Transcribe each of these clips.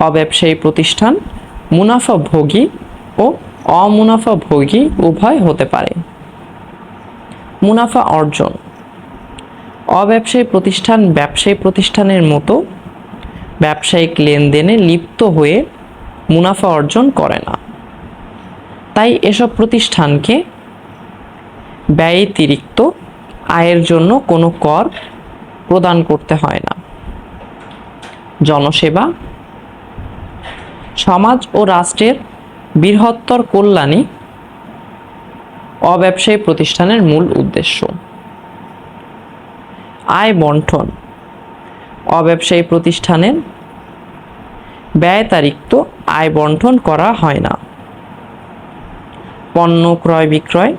অব্যবসায়ী প্রতিষ্ঠান? মুনাফাভোগী ও অমুনাফাভোগী উভয় হতে পারে। মুনাফা অর্জন। অব্যবসায়ী প্রতিষ্ঠান ব্যবসায়ী প্রতিষ্ঠানের মতো ব্যবসায়িক লেনদেনে লিপ্ত হয়ে মুনাফা অর্জন করে না। তাই এসব প্রতিষ্ঠানকে ব্যয়তিরিক্ত আয়ের জন্য কোনো কর প্রদান করতে হয় না। জনসেবা সমাজ ও রাষ্ট্রের বৃহত্তর কল্যাণই অব্যবসায়ী প্রতিষ্ঠানের মূল উদ্দেশ্য। আয় বন্টন অব্যবসায়ী প্রতিষ্ঠানের ব্যয়তারিক্ত আয় বন্টন করা হয় না। পণ্য ক্রয় বিক্রয়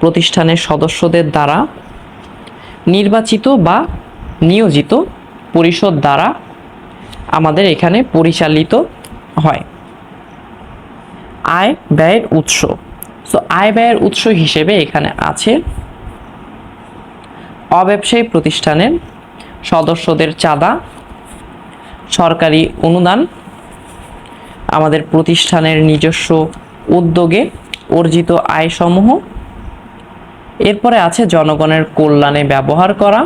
প্রতিষ্ঠানের সদস্যদের দ্বারা নির্বাচিত বা নিয়োজিত পরিষদ দ্বারা আমাদের এখানে পরিচালিত হয়। আয় ব্যয়ের উৎস। সো আয় ব্যয়ের উৎস হিসেবে এখানে আছে অব্যবসায়ী প্রতিষ্ঠানের সদস্যদের চাঁদা, সরকারি অনুদান, আমাদের প্রতিষ্ঠানের নিজস্ব উদ্যোগে অর্জিত আয়সমূহ। এরপরে আছে জনগণের কল্যাণে ব্যবহার করা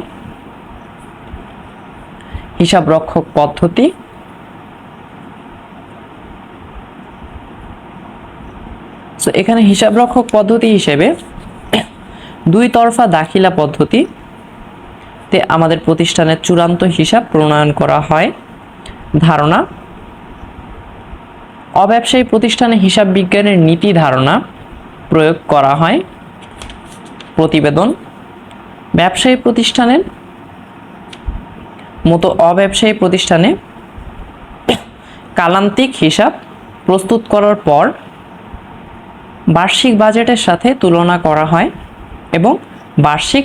হিসাব রক্ষক পদ্ধতি So, এখানে হিসাব রক্ষক পদ্ধতি হিসেবে দুই তরফা দাখিলা পদ্ধতি তে আমাদের প্রতিষ্ঠানের চূড়ান্ত হিসাব প্রণয়ন করা হয়। ধারণা অব্যবসায়ী প্রতিষ্ঠানে হিসাব বিজ্ঞানের নীতি ধারণা প্রয়োগ করা হয়। প্রতিবেদন ব্যবসায়ী প্রতিষ্ঠানের মতো অব্যবসায়ী প্রতিষ্ঠানে কালান্তিক হিসাব প্রস্তুত করার পর বার্ষিক বাজেটের সাথে তুলনা করা হয় এবং বার্ষিক